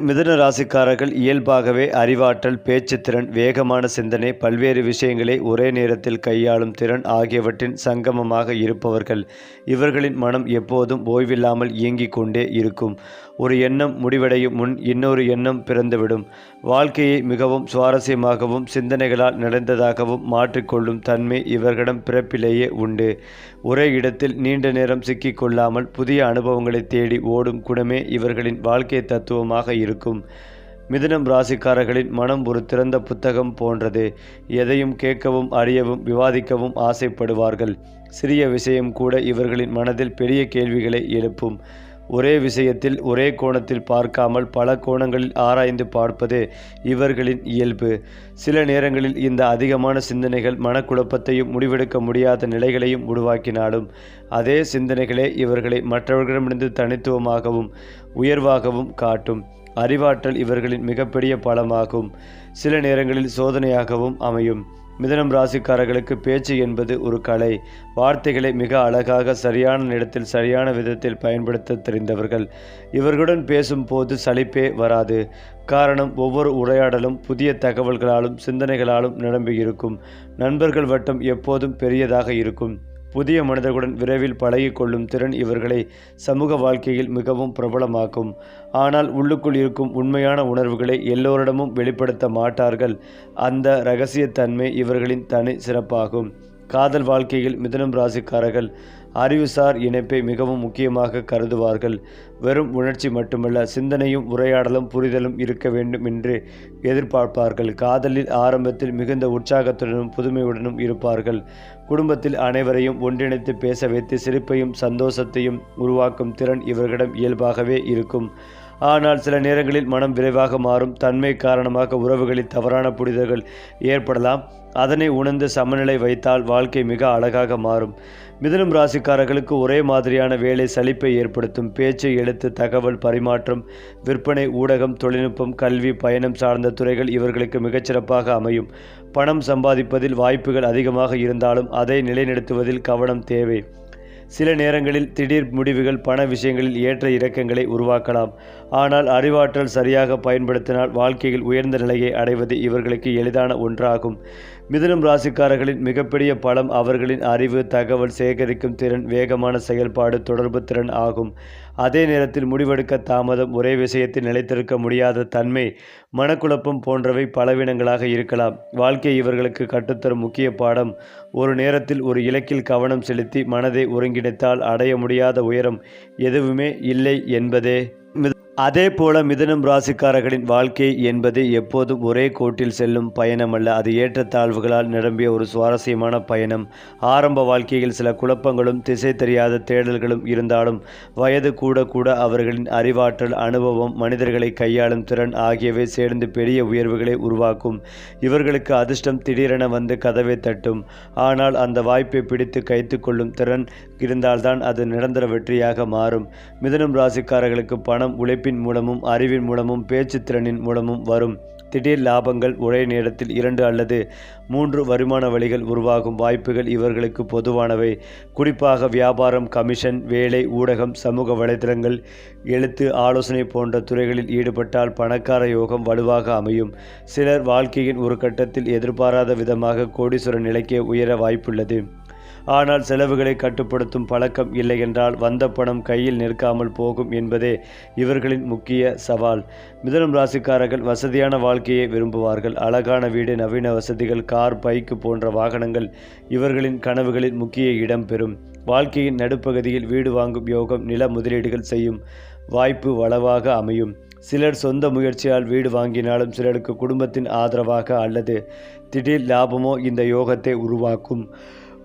மிதுன ராசிக்காரர்கள் இயல்பாகவே அறிவாற்றல் பேச்சுத்திறன் வேகமான சிந்தனை பல்வேறு விஷயங்களை ஒரே நேரத்தில் கையாளும் திறன் ஆகியவற்றின் சங்கமமாக இருப்பவர்கள். இவர்களின் மனம் எப்போதும் ஓய்வில்லாமல் இயங்கிக் கொண்டே இருக்கும். ஒரு எண்ணம் முடிவடையும் முன் இன்னொரு எண்ணம் பிறந்துவிடும். வாழ்க்கையை மிகவும் சுவாரஸ்யமாகவும் சிந்தனைகளால் நிறைந்ததாகவும் மாற்றிக்கொள்ளும் தன்மை இவர்களிடம் பிறப்பிலேயே உண்டு. ஒரே இடத்தில் நீண்ட நேரம் சிக்கிக்கொள்ளாமல் புதிய அனுபவங்களை தேடி ஓடும் குணமே இவர்களின் வாழ்க்கை தத்துவமாக இருக்கும். மிதுனம் ராசிக்காரர்களின் மனம் ஒரு திறந்த புத்தகம் போன்றது. எதையும் கேட்கவும் அறியவும் விவாதிக்கவும் ஆசைப்படுவார்கள். சிறிய விஷயம் கூட இவர்களின் மனதில் பெரிய கேள்விகளை எழுப்பும். ஒரே விஷயத்தில் ஒரே கோணத்தில் பார்க்காமல் பல கோணங்களில் ஆராய்ந்து பார்ப்பது இவர்களின் இயல்பு. சில நேரங்களில் இந்த அதிகமான சிந்தனைகள் மனக்குழப்பத்தையும் முடிவெடுக்க முடியாத நிலைகளையும் உருவாக்கினாலும் அதே சிந்தனைகளே இவர்களை மற்றவர்களிடமிருந்து தனித்துவமாகவும் உயர்வாகவும் காட்டும். அறிவாற்றல் இவர்களின் மிகப்பெரிய பலமாகும். சில நேரங்களில் சோதனையாகவும் அமையும். மிதனம் ராசிக்காரர்களுக்கு பேச்சு என்பது ஒரு கலை. வார்த்தைகளை மிக அழகாக சரியான இடத்தில் சரியான விதத்தில் பயன்படுத்த தெரிந்தவர்கள். இவர்களுடன் பேசும்போது சலிப்பே வராது. காரணம் ஒவ்வொரு உரையாடலும் புதிய தகவல்களாலும் சிந்தனைகளாலும் நிரம்பியிருக்கும். நண்பர்கள் வட்டம் எப்போதும் பெரியதாக இருக்கும். புதிய மனிதர்களுடன் விரைவில் பழகிக்கொள்ளும் திறன் இவர்களை சமூக வாழ்க்கையில் மிகவும் பிரபலமாக்கும். ஆனால் உள்ளுக்குள் இருக்கும் உண்மையான உணர்வுகளை எல்லோரிடமும் வெளிப்படுத்த மாட்டார்கள். அந்த இரகசியத்தன்மை இவர்களின் தனி சிறப்பாகும். காதல் வாழ்க்கையில் மிதுனம் ராசிக்காரர்கள் அறிவுசார் இணைப்பை மிகவும் முக்கியமாக கருதுவார்கள். வெறும் உணர்ச்சி மட்டுமல்ல சிந்தனையும் உரையாடலும் புரிதலும் இருக்க வேண்டும் என்று எதிர்பார்ப்பார்கள். காதலில் ஆரம்பத்தில் மிகுந்த உற்சாகத்துடனும் புதுமையுடனும் இருப்பார்கள். குடும்பத்தில் அனைவரையும் ஒன்றிணைத்து பேச வைத்து சிரிப்பையும் சந்தோஷத்தையும் உருவாக்கும் திறன் இவர்களிடம் இயல்பாகவே இருக்கும். ஆனால் சில நேரங்களில் மனம் விரைவாக மாறும். தன்மை காரணமாக உறவுகளில் தவறான புரிதல்கள் ஏற்படலாம். அதனை உணர்ந்து சமநிலை வைத்தால் வாழ்க்கை மிக அழகாக மாறும். மிதனம் ராசிக்காரர்களுக்கு ஒரே மாதிரியான வேலை சலிப்பை ஏற்படுத்தும். பேச்சு எழுத்து தகவல் பரிமாற்றம் விற்பனை ஊடகம் தொழில்நுட்பம் கல்வி பயணம் சார்ந்த துறைகள் இவர்களுக்கு மிகச்சிறப்பாக அமையும். பணம் சம்பாதிப்பதில் வாய்ப்புகள் அதிகமாக இருந்தாலும் அதை நிலைநிறுத்துவதில் கவனம் தேவை. சில நேரங்களில் திடீர் முடிவுகள் பண விஷயங்களில் ஏற்ற இறக்கங்களை உருவாக்கலாம். ஆனால் அறிவாற்றல் சரியாக பயன்படுத்தினால் வாழ்க்கையில் உயர்ந்த நிலையை அடைவது இவர்களுக்கு எளிதான ஒன்றாகும். மிதுனம் ராசிக்காரர்களின் மிகப்பெரிய பலம் அவர்களின் அறிவு தகவல் சேகரிக்கும் திறன் வேகமான செயல்பாடு தொடர்பு திறன் ஆகும். அதே நேரத்தில் முடிவெடுக்க தாமதம் ஒரே விஷயத்தில் நிலைத்திருக்க முடியாத தன்மை மனக்குழப்பம் போன்றவை பலவீனங்களாக இருக்கலாம். வாழ்க்கை இவர்களுக்கு கற்றுத்தரும் முக்கிய பாடம் ஒரு நேரத்தில் ஒரு இலக்கில் கவனம் செலுத்தி மனதை ஒருங்கிணைத்தால் அடைய முடியாத உயரம் எதுவுமே இல்லை என்பதே. அதே போல மிதனம் ராசிக்காரர்களின் வாழ்க்கை என்பது எப்போதும் ஒரே கோட்டில் செல்லும் பயணம் அல்ல அது ஏற்றத்தாழ்வுகளால் நிரம்பிய ஒரு சுவாரஸ்யமான பயணம். ஆரம்ப வாழ்க்கையில் சில குழப்பங்களும் திசை தெரியாத தேடல்களும் இருந்தாலும் வயது கூட கூட அவர்களின் அறிவாற்றல் அனுபவம் மனிதர்களை கையாளும் திறன் ஆகியவை சேர்ந்து பெரிய உயர்வுகளை உருவாக்கும். இவர்களுக்கு அதிர்ஷ்டம் திடீரென வந்து கதவை தட்டும். ஆனால் அந்த வாய்ப்பை பிடித்து கைத்து கொள்ளும் திறன் இருந்தால்தான் அது நிரந்தர வெற்றியாக மாறும். மிதனம் ராசிக்காரர்களுக்கு பணம் உழைப்பின் மூலமும் அறிவின் மூலமும் பேச்சு திறனின் மூலமும் வரும். திடீர் லாபங்கள் ஒரே நேரத்தில் இரண்டு அல்லது மூன்று வருமான வழிகள் உருவாகும் வாய்ப்புகள் இவர்களுக்கு பொதுவானவை. குறிப்பாக வியாபாரம் கமிஷன் வேலை ஊடகம் சமூக வலைதளங்கள் எழுத்து ஆலோசனை போன்ற துறைகளில் ஈடுபட்டால் பணக்கார யோகம் வலுவாக அமையும். சிலர் வாழ்க்கையின் ஒரு கட்டத்தில் எதிர்பாராத விதமாக கோடீஸ்வரன் நிலைக்கே உயர வாய்ப்புள்ளது. ஆனால் செலவுகளை கட்டுப்படுத்தும் பழக்கம் இல்லை என்றால் வந்த பணம் கையில் நிற்காமல் போகும் என்பதே இவர்களின் முக்கிய சவால். மிதனம் ராசிக்காரர்கள் வசதியான வாழ்க்கையை விரும்புவார்கள். அழகான வீடு நவீன வசதிகள் கார் பைக்கு போன்ற வாகனங்கள் இவர்களின் கனவுகளில் முக்கிய இடம் பெறும். வாழ்க்கையின் நடுப்பகுதியில் வீடு வாங்கும் யோகம் நில முதலீடுகள் செய்யும் வாய்ப்பு வளவாக அமையும். சிலர் சொந்த முயற்சியால் வீடு வாங்கினாலும் சிலருக்கு குடும்பத்தின் ஆதரவாக அல்லது திடீர் லாபமோ இந்த யோகத்தை உருவாக்கும்.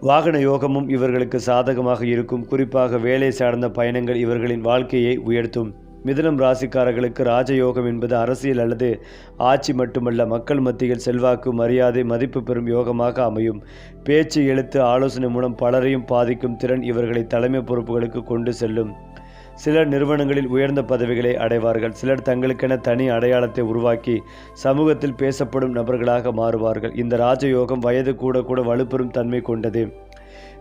வாகன யோகமும் இவர்களுக்கு சாதகமாக இருக்கும். குறிப்பாக வேலை சார்ந்த பயணங்கள் இவர்களின் வாழ்க்கையை உயர்த்தும். மிதுனம் ராசிக்காரர்களுக்கு ராஜயோகம் என்பது அரசியல் அல்லது ஆட்சி மட்டுமல்ல மக்கள் மத்தியில் செல்வாக்கு மரியாதை மதிப்பு பெறும் யோகமாக அமையும். பேச்சு எழுத்து ஆலோசனை மூலம் பலரையும் பாதிக்கும் திறன் இவர்களை தலைமை பொறுப்புகளுக்கு கொண்டு செல்லும். சிலர் நிறுவனங்களில் உயர்ந்த பதவிகளை அடைவார்கள். சிலர் தங்களுக்கென தனி அடையாளத்தை உருவாக்கி சமூகத்தில் பேசப்படும் நபர்களாக மாறுவார்கள். இந்த ராஜயோகம் வயது கூட கூட வலுப்பெறும் தன்மை கொண்டது.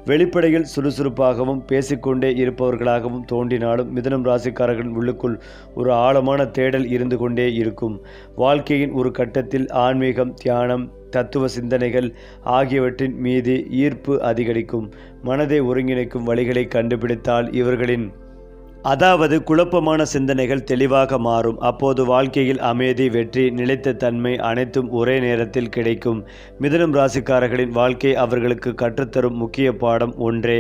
வெளிப்படையில் சுறுசுறுப்பாகவும் பேசிக்கொண்டே இருப்பவர்களாகவும் தோன்றினாலும் மிதனம் ராசிக்காரர்களின் உள்ளுக்குள் ஒரு ஆழமான தேடல் இருந்து கொண்டே இருக்கும். வாழ்க்கையின் ஒரு கட்டத்தில் ஆன்மீகம் தியானம் தத்துவ சிந்தனைகள் ஆகியவற்றின் மீது ஈர்ப்பு அதிகரிக்கும். மனதை ஒருங்கிணைக்கும் வழிகளை கண்டுபிடித்தால் இவர்களின் அதாவது குழப்பமான சிந்தனைகள் தெளிவாக மாறும். அப்போது வாழ்க்கையில் அமைதி வெற்றி நிலைத்த தன்மை அனைத்தும் ஒரே நேரத்தில் கிடைக்கும். மிதனம் ராசிக்காரர்களின் வாழ்க்கை அவர்களுக்கு கற்றுத்தரும் முக்கிய பாடம் ஒன்றே.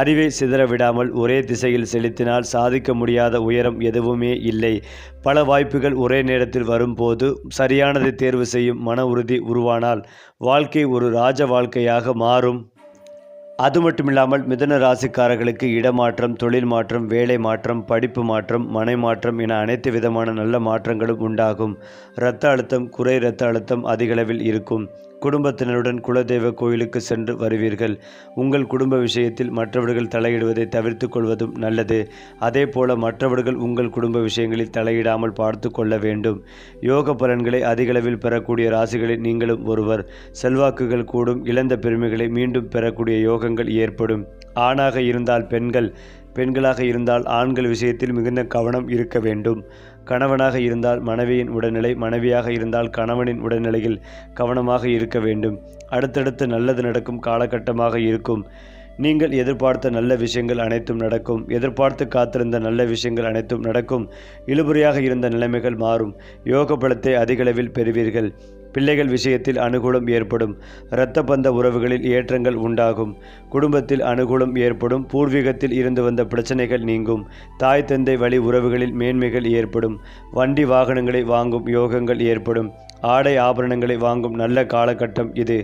அறிவை சிதற விடாமல் ஒரே திசையில் செலுத்தினால் சாதிக்க முடியாத உயரம் எதுவுமே இல்லை. பல வாய்ப்புகள் ஒரே நேரத்தில் வரும்போது சரியானதை தேர்வு செய்யும் மன உறுதி உருவானால் வாழ்க்கை ஒரு ராஜ வாழ்க்கையாக மாறும். அது மட்டும் இல்லாமல் மிதன ராசிக்காரர்களுக்கு இடமாற்றம் தொழில் மாற்றம் வேலை மாற்றம் படிப்பு மாற்றம் மனை மாற்றம் என அனைத்து விதமான நல்ல மாற்றங்களும் உண்டாகும். இரத்த அழுத்தம் குறை இரத்த அழுத்தம் அதிகளவில் இருக்கும். குடும்பத்தினருடன் குலதெய்வ கோயிலுக்கு சென்று வருவீர்கள். உங்கள் குடும்ப விஷயத்தில் மற்றவர்கள் தலையிடுவதை தவிர்த்து கொள்வதும் நல்லது. அதே போல மற்றவர்கள் உங்கள் குடும்ப விஷயங்களில் தலையிடாமல் பார்த்து கொள்ள வேண்டும். யோக பலன்களை அதிகளவில் பெறக்கூடிய ராசிகளில் நீங்களும் ஒருவர். செல்வாக்குகள் கூடும் இழந்த பெருமைகளை மீண்டும் பெறக்கூடிய யோகங்கள் ஏற்படும். ஆணாக இருந்தால் பெண்கள் பெண்களாக இருந்தால் ஆண்கள் விஷயத்தில் மிகுந்த கவனம் இருக்க வேண்டும். கணவனாக இருந்தால் மனைவியின் உடல்நிலை மனைவியாக இருந்தால் கணவனின் உடல்நிலையில் கவனமாக இருக்க வேண்டும். அடுத்தடுத்து நல்லது நடக்கும் காலகட்டமாக இருக்கும். நீங்கள் எதிர்பார்த்த நல்ல விஷயங்கள் அனைத்தும் நடக்கும். எதிர்பார்த்து காத்திருந்த நல்ல விஷயங்கள் அனைத்தும் நடக்கும். இழுபறியாக இருந்த நிலைமைகள் மாறும். யோக பலத்தை அதிகளவில் பெறுவீர்கள். பிள்ளைகள் விஷயத்தில் அனுகூலம் ஏற்படும். இரத்த பந்த உறவுகளில் ஏற்றங்கள் உண்டாகும். குடும்பத்தில் அனுகூலம் ஏற்படும். பூர்வீகத்தில் இருந்து வந்த பிரச்சனைகள் நீங்கும். தாய் தந்தை வழி உறவுகளில் மேன்மைகள் ஏற்படும். வண்டி வாகனங்களை வாங்கும் யோகங்கள் ஏற்படும். ஆடை ஆபரணங்களை வாங்கும் நல்ல காலகட்டம் இது.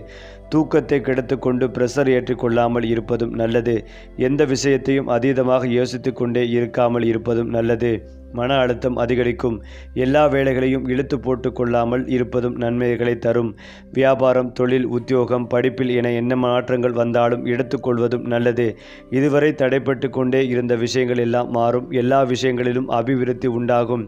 தூக்கத்தை கெடுத்துக்கொண்டு பிரஷர் ஏற்றிக்கொள்ளாமல் இருப்பதும் நல்லது. எந்த விஷயத்தையும் அதீதமாக யோசித்து கொண்டே இருக்காமல் இருப்பதும் நல்லது. மன அழுத்தம் அதிகரிக்கும். எல்லா வேலைகளையும் இழுத்து போட்டு கொள்ளாமல் இருப்பதும் நன்மைகளை தரும். வியாபாரம் தொழில் உத்தியோகம் படிப்பில் என என்ன மாற்றங்கள் வந்தாலும் எடுத்துக்கொள்வதும் நல்லது. இதுவரை தடைப்பட்டு கொண்டே இருந்த விஷயங்கள் எல்லாம் மாறும். எல்லா விஷயங்களிலும் அபிவிருத்தி உண்டாகும்.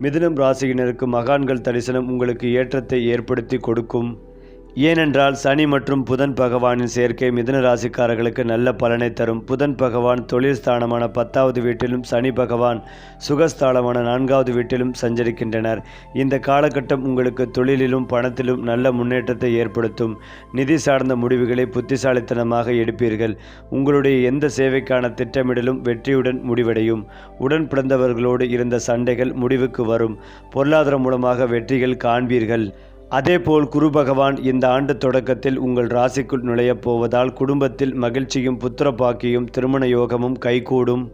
மிதுனம் ராசியினருக்கு மகான்கள் தரிசனம் உங்களுக்கு ஏற்றத்தை ஏற்படுத்தி கொடுக்கும். ஏனென்றால் சனி மற்றும் புதன் பகவானின் சேர்க்கை மிதுன ராசிக்காரர்களுக்கு நல்ல பலனை தரும். புதன் பகவான் தொழில் ஸ்தானமான பத்தாவது வீட்டிலும் சனி பகவான் சுகஸ்தானமான நான்காவது வீட்டிலும் சஞ்சரிக்கின்றனர். இந்த காலகட்டம் உங்களுக்கு தொழிலிலும் பணத்திலும் நல்ல முன்னேற்றத்தை ஏற்படுத்தும். நிதி சார்ந்த முடிவுகளை புத்திசாலித்தனமாக எடுப்பீர்கள். உங்களுடைய எந்த சேவைக்கான திட்டமிடலும் வெற்றியுடன் முடிவடையும். உடன் பிறந்தவர்களோடு இருந்த சண்டைகள் முடிவுக்கு வரும். பொருளாதாரம் மூலமாக வெற்றிகள் காண்பீர்கள். அதேபோல் குரு பகவான் இந்த ஆண்டு தொடக்கத்தில் உங்கள் ராசிக்குள் நுழையப் போவதால் குடும்பத்தில் மகிழ்ச்சியும் புத்திர பாக்கியும் திருமண யோகமும் கைகூடும்.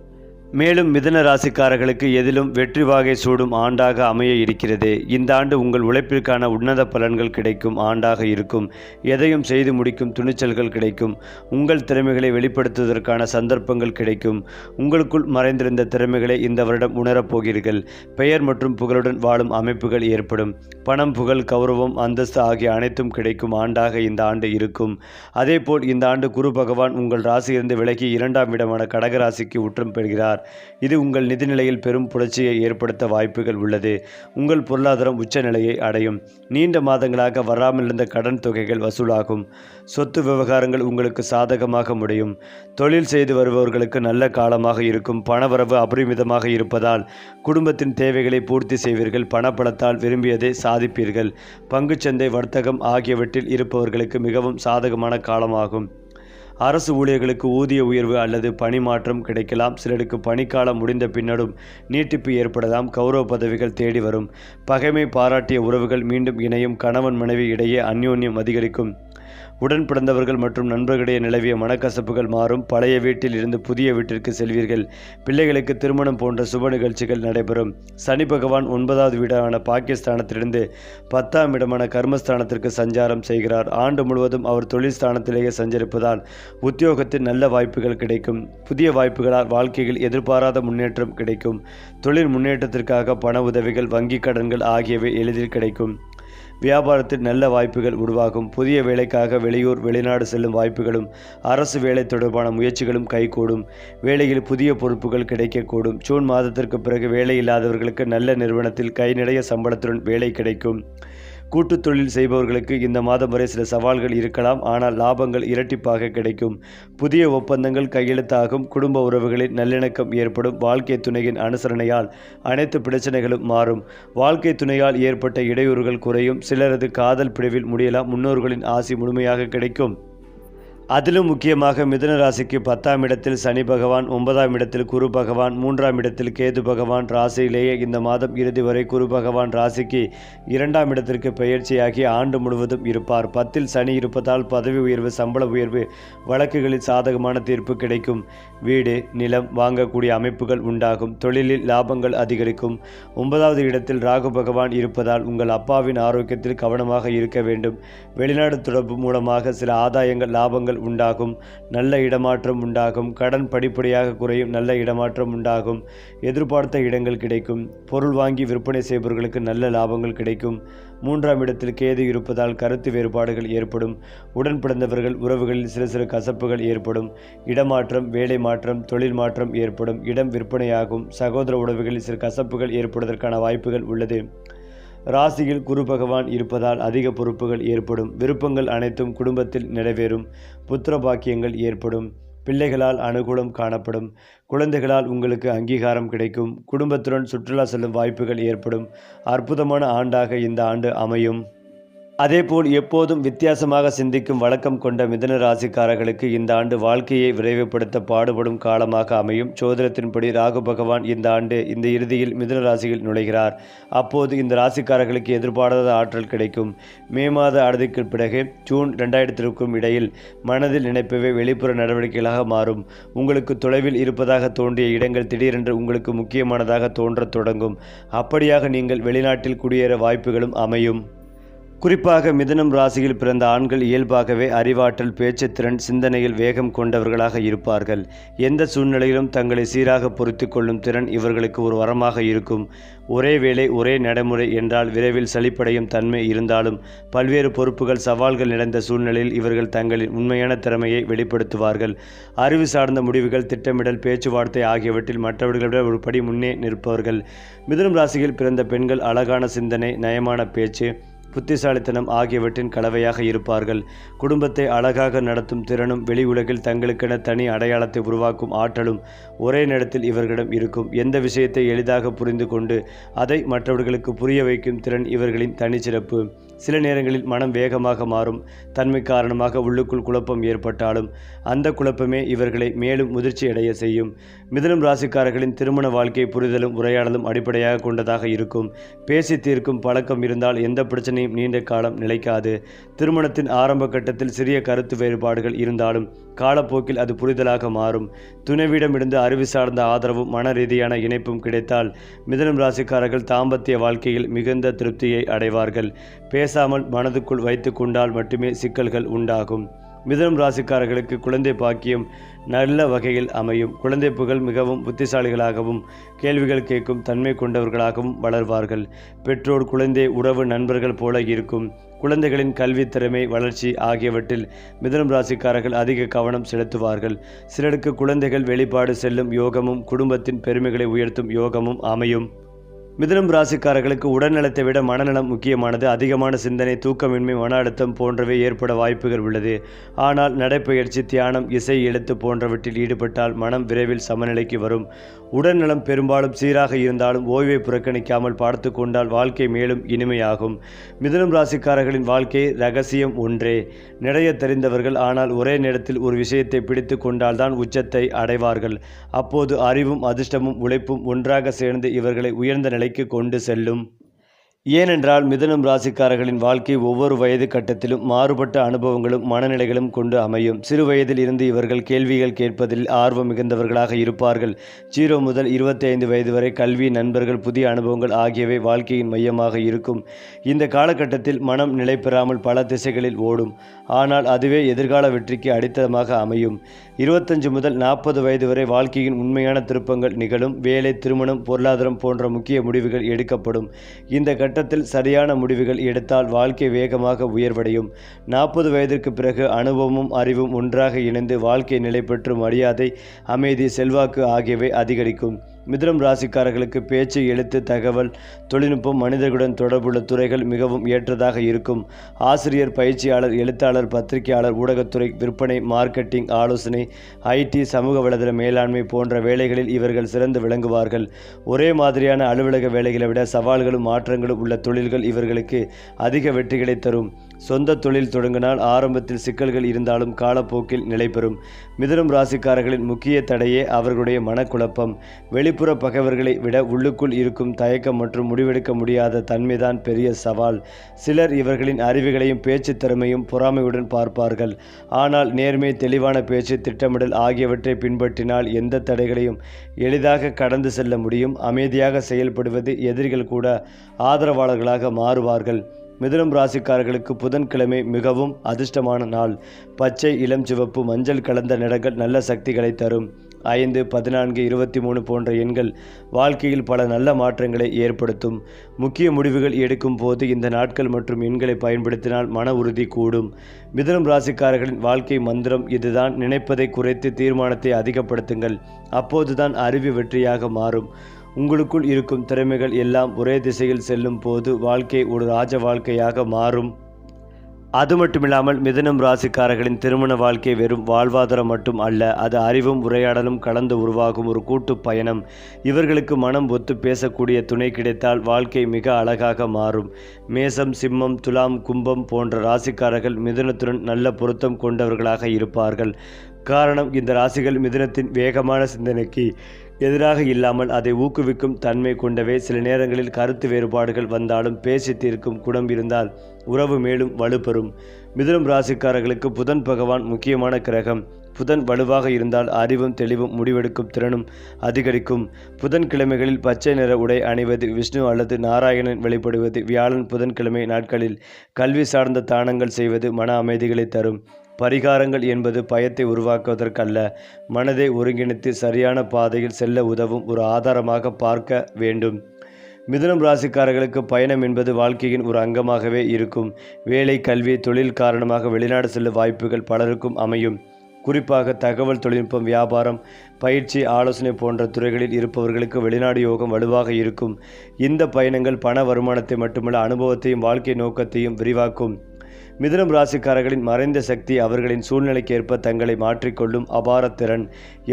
மேலும் மிதன ராசிக்காரர்களுக்கு எதிலும் வெற்றி வாகை சூடும் ஆண்டாக அமைய இருக்கிறது. இந்த ஆண்டு உங்கள் உழைப்பிற்கான உன்னத பலன்கள் கிடைக்கும் ஆண்டாக இருக்கும். எதையும் செய்து முடிக்கும் துணிச்சல்கள் கிடைக்கும். உங்கள் திறமைகளை வெளிப்படுத்துவதற்கான சந்தர்ப்பங்கள் கிடைக்கும். உங்களுக்குள் மறைந்திருந்த திறமைகளை இந்த வருடம் உணரப் போகிறீர்கள். பெயர் மற்றும் புகழுடன் வாழும் அமைப்புகள் ஏற்படும். பணம் புகழ் கௌரவம் அந்தஸ்து ஆகிய அனைத்தும் கிடைக்கும் ஆண்டாக இந்த ஆண்டு இருக்கும். அதேபோல் இந்த ஆண்டு குரு பகவான் உங்கள் ராசியிலிருந்து விலகி இரண்டாம் இடமான கடகராசிக்கு உற்றம் பெறுகிறார். இது உங்கள் நிதிநிலையில் பெரும் புரட்சியை ஏற்படுத்த வாய்ப்புகள் உள்ளது. உங்கள் பொருளாதாரம் உச்ச நிலையை அடையும். நீண்ட மாதங்களாக வராமல் இருந்த கடன் தொகைகள் வசூலாகும். சொத்து விவகாரங்கள் உங்களுக்கு சாதகமாக முடியும். தொழில் செய்து வருபவர்களுக்கு நல்ல காலமாக இருக்கும். பணவரவு அபரிமிதமாக இருப்பதால் குடும்பத்தின் தேவைகளை பூர்த்தி செய்வீர்கள். பணப்பலத்தால் விரும்பியதை சாதிப்பீர்கள். பங்குச்சந்தை வர்த்தகம் ஆகியவற்றில் இருப்பவர்களுக்கு மிகவும் சாதகமான காலமாகும். அரசு ஊழியர்களுக்கு ஊதிய உயர்வு அல்லது பணி மாற்றம் கிடைக்கலாம். சிலருக்கு பணிக்காலம் முடிந்த பின்னரும் நீட்டிப்பு ஏற்படலாம். கௌரவ பதவிகள் தேடி வரும். பகைமை பாராட்டிய உறவுகள் மீண்டும் இணையும். கணவன் மனைவி இடையே அந்யோன்யம் அதிகரிக்கும். உடன் பிறந்தவர்கள் மற்றும் நண்பர்களிடையே நிலவிய மனக்கசப்புகள் மாறும். பழைய வீட்டில் இருந்து புதிய வீட்டிற்கு செல்வீர்கள். பிள்ளைகளுக்கு திருமணம் போன்ற சுப நிகழ்ச்சிகள் நடைபெறும். சனி பகவான் ஒன்பதாவது வீடான பாகிஸ்தானத்திலிருந்து பத்தாம் இடமான கர்மஸ்தானத்திற்கு சஞ்சாரம் செய்கிறார். ஆண்டு முழுவதும் அவர் தொழில் ஸ்தானத்திலேயே சஞ்சரிப்பதால் உத்தியோகத்தில் நல்ல வாய்ப்புகள் கிடைக்கும். புதிய வாய்ப்புகளால் வாழ்க்கையில் எதிர்பாராத முன்னேற்றம் கிடைக்கும். தொழில் முன்னேற்றத்திற்காக பண உதவிகள் வங்கிக் கடன்கள் ஆகியவை எளிதில் கிடைக்கும். வியாபாரத்தில் நல்ல வாய்ப்புகள் உருவாகும். புதிய வேலைக்காக வெளியூர் வெளிநாடு செல்லும் வாய்ப்புகளும் அரசு வேலை தொடர்பான முயற்சிகளும் கைகூடும். வேலையில் புதிய பொறுப்புகள் கிடைக்கக்கூடும். ஜூன் மாதத்திற்கு பிறகு வேலை இல்லாதவர்களுக்கு நல்ல நிறுவனத்தில் கை நிறைய சம்பளத்துடன் வேலை கிடைக்கும். கூட்டுத் தொழில் செய்பவர்களுக்கு இந்த மாதம் வரை சில சவால்கள் இருக்கலாம். ஆனால் லாபங்கள் இரட்டிப்பாக கிடைக்கும். புதிய ஒப்பந்தங்கள் கையெழுத்தாகும். குடும்ப உறவுகளில் நல்லிணக்கம் ஏற்படும். வாழ்க்கை துணையின் அனுசரணையால் அனைத்து பிரச்சனைகளும் மாறும். வாழ்க்கை துணையால் ஏற்பட்ட இடையூறுகள் குறையும். சிலரது காதல் பிரிவில் முடியலாம். முன்னோர்களின் ஆசி முழுமையாக கிடைக்கும். அதிலும் முக்கியமாக மிதுன ராசிக்கு பத்தாம் இடத்தில் சனி பகவான் ஒன்பதாம் இடத்தில் குரு பகவான் மூன்றாம் இடத்தில் கேது பகவான் ராசியிலேயே இந்த மாதம் இறுதி வரை குரு பகவான் ராசிக்கு இரண்டாம் இடத்திற்கு பெயர்ச்சியாகி ஆண்டு முழுவதும் இருப்பார். பத்தில் சனி இருப்பதால் பதவி உயர்வு சம்பள உயர்வு வழக்குகளில் சாதகமான தீர்ப்பு கிடைக்கும். வீடு நிலம் வாங்கக்கூடிய அமைப்புகள் உண்டாகும். தொழிலில் லாபங்கள் அதிகரிக்கும். ஒன்பதாவது இடத்தில் ராகு பகவான் இருப்பதால் உங்கள் அப்பாவின் ஆரோக்கியத்தில் கவனமாக இருக்க வேண்டும். வெளிநாடு தொடர்பு மூலமாக சில ஆதாயங்கள் லாபங்கள் உண்டாகும். நல்ல இடமாற்றம் உண்டாகும். கடன் படிப்படியாக குறையும். நல்ல இடமாற்றம் உண்டாகும். எதிர்பார்த்த இடங்கள் கிடைக்கும். பொருள் வாங்கி விற்பனை செய்பவர்களுக்கு நல்ல லாபங்கள் கிடைக்கும். மூன்றாம் இடத்தில் கேது இருப்பதால் கருத்து வேறுபாடுகள் ஏற்படும். உடன் பிறந்தவர்கள் உறவுகளில் சில சில கசப்புகள் ஏற்படும். இடமாற்றம் வேலை மாற்றம் தொழில் மாற்றம் ஏற்படும். இடம் விற்பனையாகும். சகோதர உறவுகளில் சில கசப்புகள் ஏற்படுவதற்கான வாய்ப்புகள் உள்ளது. ராசியில் குரு பகவான் இருப்பதால் அதிக பொறுப்புகள் ஏற்படும். விருப்பங்கள் அனைத்தும் குடும்பத்தில் நிறைவேறும். புத்திர பாக்கியங்கள் ஏற்படும். பிள்ளைகளால் அனுகூலம் காணப்படும். குழந்தைகளால் உங்களுக்கு அங்கீகாரம் கிடைக்கும். குடும்பத்துடன் சுற்றுலா செல்லும் வாய்ப்புகள் ஏற்படும். அற்புதமான ஆண்டாக இந்த ஆண்டு அமையும். அதேபோல் எப்போதும் வித்தியாசமாக சிந்திக்கும் வழக்கம் கொண்ட மிதன ராசிக்காரர்களுக்கு இந்த ஆண்டு வாழ்க்கையை விரைவுபடுத்த பாடுபடும் காலமாக அமையும். சோதனத்தின்படி ராகு பகவான் இந்த ஆண்டு இந்த இறுதியில் மிதன ராசியில் நுழைகிறார். அப்போது இந்த ராசிக்காரர்களுக்கு எதிர்பாராத ஆற்றல் கிடைக்கும். மே மாத அறுதிக்கு பிறகு ஜூன் ரெண்டாயிரத்திற்கும் இடையில் மனதில் நினைப்பவே வெளிப்புற நடவடிக்கைகளாக மாறும். உங்களுக்கு தொலைவில் இருப்பதாக தோன்றிய இடங்கள் திடீரென்று உங்களுக்கு முக்கியமானதாக தோன்றத் தொடங்கும். அப்படியாக நீங்கள் வெளிநாட்டில் குடியேற வாய்ப்புகளும் அமையும். குறிப்பாக மிதனம் ராசியில் பிறந்த ஆண்கள் இயல்பாகவே அறிவாற்றல் பேச்சுத்திறன் சிந்தனையில் வேகம் கொண்டவர்களாக இருப்பார்கள். எந்த சூழ்நிலையிலும் தங்களை சீராக பொருத்தி கொள்ளும் திறன் இவர்களுக்கு ஒரு வரமாக இருக்கும். ஒரே வேளை ஒரே நடைமுறை என்றால் விரைவில் சலிப்படையும் தன்மை இருந்தாலும் பல்வேறு பொறுப்புகள் சவால்கள் நிறைந்த சூழ்நிலையில் இவர்கள் தங்களின் உண்மையான திறமையை வெளிப்படுத்துவார்கள். அறிவு சார்ந்த முடிவுகள் திட்டமிடல் பேச்சுவார்த்தை ஆகியவற்றில் மற்றவர்களை விட ஒரு படி முன்னே நிற்பவர்கள். மிதனம் ராசியில் பிறந்த பெண்கள் அழகான சிந்தனை நயமான பேச்சு புத்திசாலித்தனம் ஆகியவற்றின் கலவையாக இருப்பார்கள். குடும்பத்தை அழகாக நடத்தும் திறனும் வெளி உலகில் தங்களுக்கென தனி அடையாளத்தை உருவாக்கும் ஆற்றலும் ஒரே நேரத்தில் இவர்களிடம் இருக்கும். எந்த விஷயத்தை எளிதாக புரிந்து கொண்டு அதை மற்றவர்களுக்கு புரிய வைக்கும் திறன் இவர்களின் தனிச்சிறப்பு. சில நேரங்களில் மனம் வேகமாக மாறும். தன்மை காரணமாக உள்ளுக்குள் குழப்பம் ஏற்பட்டாலும் அந்த குழப்பமே இவர்களை மேலும் முதிர்ச்சி அடைய செய்யும். மிதனம் ராசிக்காரர்களின் திருமண வாழ்க்கை புரிதலும் உரையாடலும் அடிப்படையாக கொண்டதாக இருக்கும். பேசி தீர்க்கும் பழக்கம் இருந்தால் எந்த பிரச்சனையும் நீண்ட காலம் நிலைக்காது. திருமணத்தின் ஆரம்ப கட்டத்தில் சிறிய கருத்து வேறுபாடுகள் இருந்தாலும் காலப்போக்கில் அது புரிதலாக மாறும். துணைவிடமிருந்து அறிவு சார்ந்த ஆதரவும் மன ரீதியான இணைப்பும் கிடைத்தால் மிதனம் ராசிக்காரர்கள் தாம்பத்திய வாழ்க்கையில் மிகுந்த திருப்தியை அடைவார்கள். பேசாமல் மனதுக்குள் வைத்து கொண்டால் மட்டுமே சிக்கல்கள் உண்டாகும். மிதனம் ராசிக்காரர்களுக்கு குழந்தை பாக்கியம் நல்ல வகையில் அமையும். குழந்தை புகழ் மிகவும் புத்திசாலிகளாகவும் கேள்விகள் கேட்கும் தன்மை கொண்டவர்களாகவும் வளர்வார்கள். பெற்றோர் குழந்தை உறவு நண்பர்கள் போல இருக்கும். குழந்தைகளின் கல்வி திறமை வளர்ச்சி ஆகியவற்றில் மிதனம் ராசிக்காரர்கள் அதிக கவனம் செலுத்துவார்கள். சிலருக்கு குழந்தைகள் வெளிப்பாடு செல்லும் யோகமும் குடும்பத்தின் பெருமைகளை உயர்த்தும் யோகமும் அமையும். மிதுனம் ராசிக்காரர்களுக்கு உடல்நலத்தை விட மனநலம் முக்கியமானது. அதிகமான சிந்தனை தூக்கமின்மை மன அழுத்தம் போன்றவை ஏற்பட வாய்ப்புகள் உள்ளது. ஆனால் நடைப்பயிற்சி தியானம் இசை எழுத்து போன்றவற்றில் ஈடுபட்டால் மனம் விரைவில் சமநிலைக்கு வரும். உடல்நலம் பெரும்பாலும் சீராக இருந்தாலும் ஓய்வை புறக்கணிக்காமல் பார்த்து கொண்டால் வாழ்க்கை மேலும் இனிமையாகும். மிதுனம் ராசிக்காரர்களின் வாழ்க்கை ரகசியம் ஒன்றே. நிறைய தெரிந்தவர்கள் ஆனால் ஒரே நேரத்தில் ஒரு விஷயத்தை பிடித்து கொண்டால்தான் உச்சத்தை அடைவார்கள். அப்போது அறிவும் அதிர்ஷ்டமும் உழைப்பும் ஒன்றாக சேர்ந்து இவர்களை உயர்ந்த நிலைக்கு கொண்டு செல்லும். ஏனென்றால் மிதனம் ராசிக்காரர்களின் வாழ்க்கை ஒவ்வொரு வயது கட்டத்திலும் மாறுபட்ட அனுபவங்களும் மனநிலைகளும் கொண்டு அமையும். சிறு வயதில் இருந்து இவர்கள் கேள்விகள் கேட்பதில் ஆர்வம் மிகுந்தவர்களாக இருப்பார்கள். ஜீரோ முதல் இருபத்தி ஐந்து வயது வரை கல்வி நண்பர்கள் புதிய அனுபவங்கள் ஆகியவை வாழ்க்கையின் மையமாக இருக்கும். இந்த காலகட்டத்தில் மனம் நிலை பெறாமல் பல திசைகளில் ஓடும். ஆனால் அதுவே எதிர்கால வெற்றிக்கு அடித்தளமாக அமையும். இருபத்தஞ்சு முதல் நாற்பது வயது வரை வாழ்க்கையின் உண்மையான திருப்பங்கள் நிகழும். வேலை திருமணம் பொருளாதாரம் போன்ற முக்கிய முடிவுகள் எடுக்கப்படும். இந்த கட்டத்தில் சரியான முடிவுகள் எடுத்தால் வாழ்க்கை வேகமாக உயர்வடையும். நாற்பது வயதிற்கு பிறகு அனுபவமும் அறிவும் ஒன்றாக இணைந்து வாழ்க்கை நிலை பெற்று மரியாதை அமைதி செல்வாக்கு ஆகியவை அதிகரிக்கும். மிதுனம் ராசிக்காரர்களுக்கு பேச்சு எழுத்து தகவல் தொழில்நுட்பம் மனிதர்களுடன் தொடர்புள்ள துறைகள் மிகவும் ஏற்றதாக இருக்கும். ஆசிரியர் பயிற்சியாளர் எழுத்தாளர் பத்திரிகையாளர் ஊடகத்துறை விற்பனை மார்க்கெட்டிங் ஆலோசனை ஐடி சமூக வலைதள மேலாண்மை போன்ற வேலைகளில் இவர்கள் சிறந்து விளங்குவார்கள். ஒரே மாதிரியான அலுவலக வேலைகளை விட சவால்களும் மாற்றங்களும் உள்ள தொழில்கள் இவர்களுக்கு அதிக வெற்றிகளை தரும். சொந்த தொழில் தொடங்கினால் ஆரம்பத்தில் சிக்கல்கள் இருந்தாலும் காலப்போக்கில் நிலைபெறும். மிதுனம் ராசிக்காரர்களின் முக்கிய தடையே அவர்களுடைய மனக்குழப்பம். வெளிப்புற பகைவர்களை விட உள்ளுக்குள் இருக்கும் தயக்கம் மற்றும் முடிவெடுக்க முடியாத தன்மைதான் பெரிய சவால். சிலர் இவர்களின் அறிவுகளையும் பேச்சு திறமையும் பொறாமையுடன் பார்ப்பார்கள். ஆனால் நேர்மை தெளிவான பேச்சு திட்டமிடல் ஆகியவற்றை பின்பற்றினால் எந்த தடைகளையும் எளிதாக கடந்து செல்ல முடியும். அமைதியாக செயல்படுவது எதிரிகள் கூட ஆதரவாளர்களாக மாறுவார்கள். மிதுனம் ராசிக்காரர்களுக்கு புதன்கிழமை மிகவும் அதிர்ஷ்டமான நாள். பச்சை இளம் சிவப்பு மஞ்சள் கலந்த நிறங்கள் நல்ல சக்திகளை தரும். ஐந்து பதினான்கு இருபத்தி மூணு போன்ற எண்கள் வாழ்க்கையில் பல நல்ல மாற்றங்களை ஏற்படுத்தும். முக்கிய முடிவுகள் எடுக்கும் போது இந்த நாட்கள் மற்றும் எண்களை பயன்படுத்தினால் மன உறுதி கூடும். மிதுனம் ராசிக்காரர்களின் வாழ்க்கை மந்திரம் இதுதான். நினைப்பதை குறைத்து தீர்மானத்தை அதிகப்படுத்துங்கள். அப்போதுதான் அறிவு வெற்றியாக மாறும். உங்களுக்குள் இருக்கும் திறமைகள் எல்லாம் ஒரே திசையில் செல்லும் போது வாழ்க்கை ஒரு ராஜ வாழ்க்கையாக மாறும். அது மட்டுமில்லாமல் மிதுனம் ராசிக்காரர்களின் திருமண வாழ்க்கை வெறும் வாழ்வாதாரம் மட்டும் அல்ல அது அறிவும் உரையாடலும் கலந்து உருவாகும் ஒரு கூட்டு பயணம். இவர்களுக்கு மனம் ஒத்து பேசக்கூடிய துணை கிடைத்தால் வாழ்க்கை மிக அழகாக மாறும். மேசம் சிம்மம் துலாம் கும்பம் போன்ற ராசிக்காரர்கள் மிதனத்துடன் நல்ல பொருத்தம் கொண்டவர்களாக இருப்பார்கள். காரணம் இந்த ராசிகள் மிதுனத்தின் வேகமான சிந்தனைக்கு எதிராக இல்லாமல் அதை ஊக்குவிக்கும் தன்மை கொண்டவே சில நேரங்களில் கருத்து வேறுபாடுகள் வந்தாலும் பேசி தீர்க்கும் குணம் இருந்தால் உறவு மேலும் வலுப்பெறும். மிதுனம் ராசிக்காரர்களுக்கு புதன் பகவான் முக்கியமான கிரகம். புதன் வலுவாக இருந்தால் அறிவும் தெளிவும் முடிவெடுக்கும் திறனும் அதிகரிக்கும். புதன்கிழமைகளில் பச்சை நிற உடை அணிவது விஷ்ணு அல்லது நாராயணன் வெளிப்படுவது வியாழன் புதன்கிழமை நாட்களில். கல்வி சார்ந்த தானங்கள் செய்வது மன அமைதிகளை தரும். பரிகாரங்கள் என்பது பயத்தை உருவாக்குவதற்கல்ல. மனதை ஒருங்கிணைத்து சரியான பாதையில் செல்ல உதவும் ஒரு ஆதாரமாக பார்க்க வேண்டும். மிதுனம் ராசிக்காரர்களுக்கு பயணம் என்பது வாழ்க்கையின் ஒரு அங்கமாகவே இருக்கும். வேலை கல்வி தொழில் காரணமாக வெளிநாடு செல்லும் வாய்ப்புகள் பலருக்கும் அமையும். குறிப்பாக தகவல் தொழில்நுட்பம் வியாபாரம் பயிற்சி ஆலோசனை போன்ற துறைகளில் இருப்பவர்களுக்கு வெளிநாடு யோகம் வலுவாக இருக்கும். இந்த பயணங்கள் பண வருமானத்தை மட்டுமல்ல அனுபவத்தையும் வாழ்க்கை நோக்கத்தையும் விரிவாக்கும். மிதுனம் ராசிக்காரர்களின் மறைந்த சக்தி அவர்களின் சூழ்நிலைக்கேற்ப தங்களை மாற்றிக்கொள்ளும் அபார திறன்.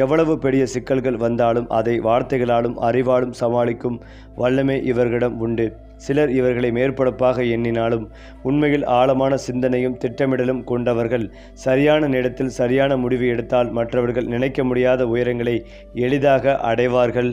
எவ்வளவு பெரிய சிக்கல்கள் வந்தாலும் அதை வார்த்தைகளாலும் அறிவாலும் சமாளிக்கும் வல்லமை இவர்களிடம் உண்டு. சிலர் இவர்களை மேற்படப்பாக எண்ணினாலும் உண்மையில் ஆழமான சிந்தனையும் திட்டமிடலும் கொண்டவர்கள் சரியான நேரத்தில் சரியான முடிவு எடுத்தால் மற்றவர்கள் நினைக்க முடியாத உயரங்களை எளிதாக அடைவார்கள்.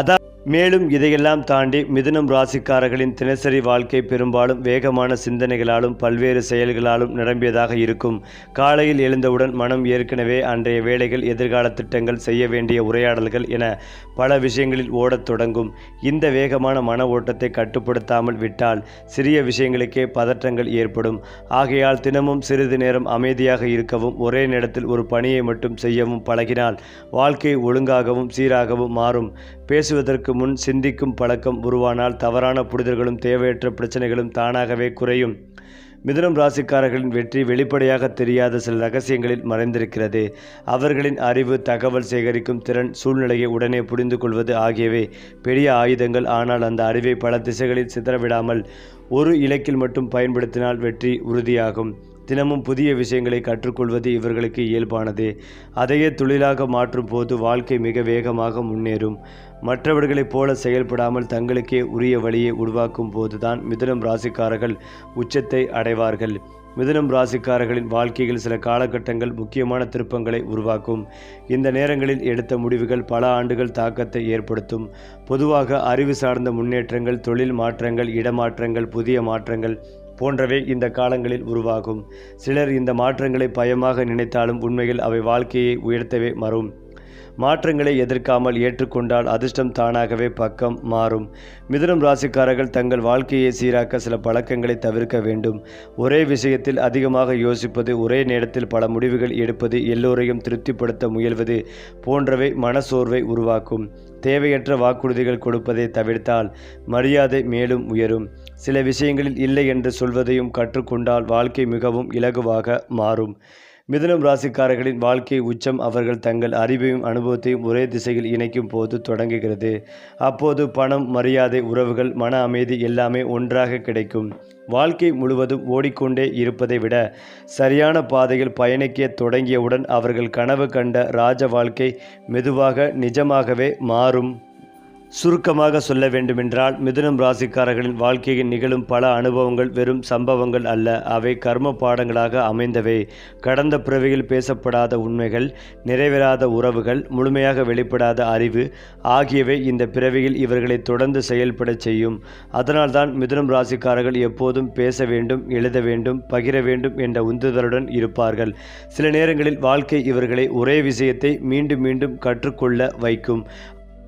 அதா மேலும் இதையெல்லாம் தாண்டி மிதுனம் ராசிக்காரர்களின் தினசரி வாழ்க்கை பெரும்பாலும் வேகமான சிந்தனைகளாலும் பல்வேறு செயல்களாலும் நிரம்பியதாக இருக்கும். காலையில் எழுந்தவுடன் மனம் ஏற்கனவே அன்றைய வேலைகள் எதிர்கால திட்டங்கள் செய்ய வேண்டிய உரையாடல்கள் என பல விஷயங்களில் ஓடத் தொடங்கும். இந்த வேகமான மன ஓட்டத்தை கட்டுப்படுத்தாமல் விட்டால் சிறிய விஷயங்களுக்கே பதற்றங்கள் ஏற்படும். ஆகையால் தினமும் சிறிது நேரம் அமைதியாக இருக்கவும் ஒரே நேரத்தில் ஒரு பணியை மட்டும் செய்யவும் பழகினால் வாழ்க்கை ஒழுங்காகவும் சீராகவும் மாறும். பேசுவதற்கு முன் சிந்திக்கும் பழக்கம் உருவானால் தவறான புரிதல்களும் தேவையற்ற பிரச்சனைகளும் தானாகவே குறையும். மிதுனம் ராசிக்காரர்களின் வெற்றி வெளிப்படையாக தெரியாத சில ரகசியங்களில் மறைந்திருக்கிறது. அவர்களின் அறிவு தகவல் சேகரிக்கும் திறன் சூழ்நிலையை உடனே புரிந்து கொள்வது ஆகியவை பெரிய ஆயுதங்கள். ஆனால் அந்த அறிவை பல திசைகளில் சிதறவிடாமல் ஒரு இலக்கில் மட்டும் பயன்படுத்தினால் வெற்றி உறுதியாகும். தினமும் புதிய விஷயங்களை கற்றுக்கொள்வது இவர்களுக்கு இயல்பானது. அதையே தொழிலாக மாற்றும் போது வாழ்க்கை மிக வேகமாக முன்னேறும். மற்றவர்களைப் போல செயல்படாமல் தங்களுக்கே உரிய வழியை உருவாக்கும் போதுதான் மிதுனம் ராசிக்காரர்கள் உச்சத்தை அடைவார்கள். மிதுனம் ராசிக்காரர்களின் வாழ்க்கையில் சில காலகட்டங்கள் முக்கியமான திருப்பங்களை உருவாக்கும். இந்த நேரங்களில் எடுத்த முடிவுகள் பல ஆண்டுகள் தாக்கத்தை ஏற்படுத்தும். பொதுவாக அறிவு சார்ந்த முன்னேற்றங்கள் தொழில் மாற்றங்கள் இடமாற்றங்கள் புதிய மாற்றங்கள் போன்றவை இந்த காலங்களில் உருவாகும். சிலர் இந்த மாற்றங்களை பயமாக நினைத்தாலும் உண்மையில் அவை வாழ்க்கையை உயர்த்தவே மறும். மாற்றங்களை எதிர்க்காமல் ஏற்றுக்கொண்டால் அதிர்ஷ்டம் தானாகவே பக்கம் மாறும். மிதுனம் ராசிக்காரர்கள் தங்கள் வாழ்க்கையை சீராக்க சில பழக்கங்களை தவிர்க்க வேண்டும். ஒரே விஷயத்தில் அதிகமாக யோசிப்பது ஒரே நேரத்தில் பல முடிவுகள் எடுப்பது எல்லோரையும் திருப்திப்படுத்த முயல்வது போன்றவை மனசோர்வை உருவாக்கும். தேவையற்ற வாக்குறுதிகள் கொடுப்பதை தவிர்த்தால் மரியாதை மேலும் உயரும். சில விஷயங்களில் இல்லை என்று சொல்வதையும் கற்றுக்கொண்டால் வாழ்க்கை மிகவும் இலகுவாக மாறும். மிதுனம் ராசிக்காரர்களின் வாழ்க்கை உச்சம் அவர்கள் தங்கள் அறிவையும் அனுபவத்தையும் ஒரே திசையில் இணைக்கும் போது தொடங்குகிறது. அப்போது பணம் மரியாதை உறவுகள் மன அமைதி எல்லாமே ஒன்றாக கிடைக்கும். வாழ்க்கை முழுவதும் ஓடிக்கொண்டே இருப்பதை விட சரியான பாதையில் பயணிக்க தொடங்கியவுடன் அவர்கள் கனவு கண்ட ராஜ வாழ்க்கை மெதுவாக நிஜமாகவே மாறும். சுருக்கமாக சொல்ல வேண்டுமென்றால் மிதுனம் ராசிக்காரர்களின் வாழ்க்கையில் நிகழும் பல அனுபவங்கள் வெறும் சம்பவங்கள் அல்ல. அவை கர்ம பாடங்களாக அமைந்தவை. கடந்த பிறவியில் பேசப்படாத உண்மைகள் நிறைவேறாத உறவுகள் முழுமையாக வெளிப்படாத அறிவு ஆகியவை இந்த பிறவியில் இவர்களை தொடர்ந்து செயல்படச் செய்யும். அதனால்தான் மிதுனம் ராசிக்காரர்கள் எப்போதும் பேச வேண்டும் எழுத வேண்டும் பகிர வேண்டும் என்ற உந்துதலுடன் இருப்பார்கள். சில நேரங்களில் வாழ்க்கை இவர்களை ஒரே விஷயத்தை மீண்டும் மீண்டும் கற்றுக்கொள்ள வைக்கும்.